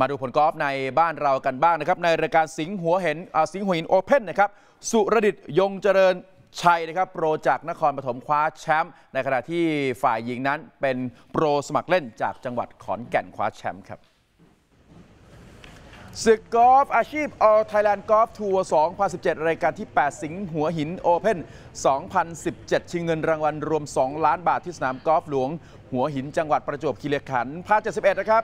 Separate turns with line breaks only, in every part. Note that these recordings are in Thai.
มาดูผลกอล์ฟในบ้านเรากันบ้างนะครับ ในรายการสิงห์หัวเห็นสิงห์หัวหินโอเพ่นนะครับ สุรดิตยงเจริญชัยนะครับ โปรจากนครปฐมคว้าแชมป์ในขณะที่ฝ่ายหญิงนั้นเป็นโปรสมัครเล่นจากจังหวัดขอนแก่นคว้าแชมป์ครับศึกกอล์ฟอาชีพ All Thailand Golf Tour 2017 รายการที่ 8 สิงห์หัวหินโอเพ่น2017 ชิงเงินรางวัลรวม 2 ล้านบาทที่สนามกอล์ฟหลวง หัวหินจังหวัดประจวบคีรีขันธ์พา71 นะครับ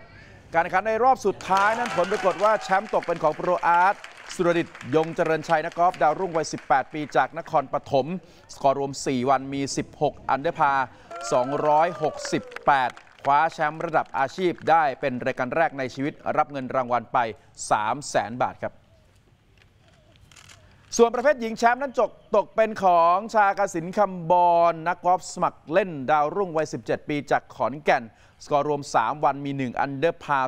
การแข่งขันในรอบสุดท้ายนั้นผลปรากฏว่าแชมป์ตกเป็นของโปรอาร์ตสุรดิตยงเจริญชัยนักกอล์ฟดาวรุ่งวัย 18 ปีจากนครปฐมสกอร์รวม 4 วันมี 16 อันเดอร์พา 268 คว้าแชมป์ระดับอาชีพได้เป็นรายการแรกในชีวิตรับเงินรางวัลไป 3 0 0แสนบาทครับ ส่วนประเภทหญิงแชมป์นั้นจกตกเป็นของชากสินคำบอลนักกอล์ฟสมัครเล่นดาวรุ่งวัย 17 ปีจากขอนแก่น สกอร์รวม 3 วันมี 1 อันเดอร์พา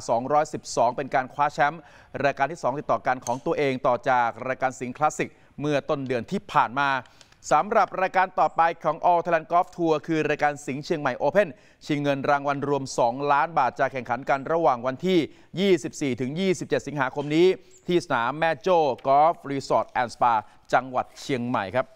212 เป็นการคว้าแชมป์รายการที่ 2 ติดต่อกันของตัวเองต่อจากรายการสิงห์คลาสสิกเมื่อต้นเดือนที่ผ่านมา สำหรับรายการต่อไปของ All Thailand Golf Tour คือรายการสิงห์เชียงใหม่ Open ชิงเงินรางวัลรวม 2 ล้านบาทจะแข่งขันกันระหว่างวันที่ 24ถึง27 สิงหาคมนี้ ที่สนามแม่โจ้กอล์ฟรีสอร์ทแอนด์สปาจังหวัดเชียงใหม่ครับ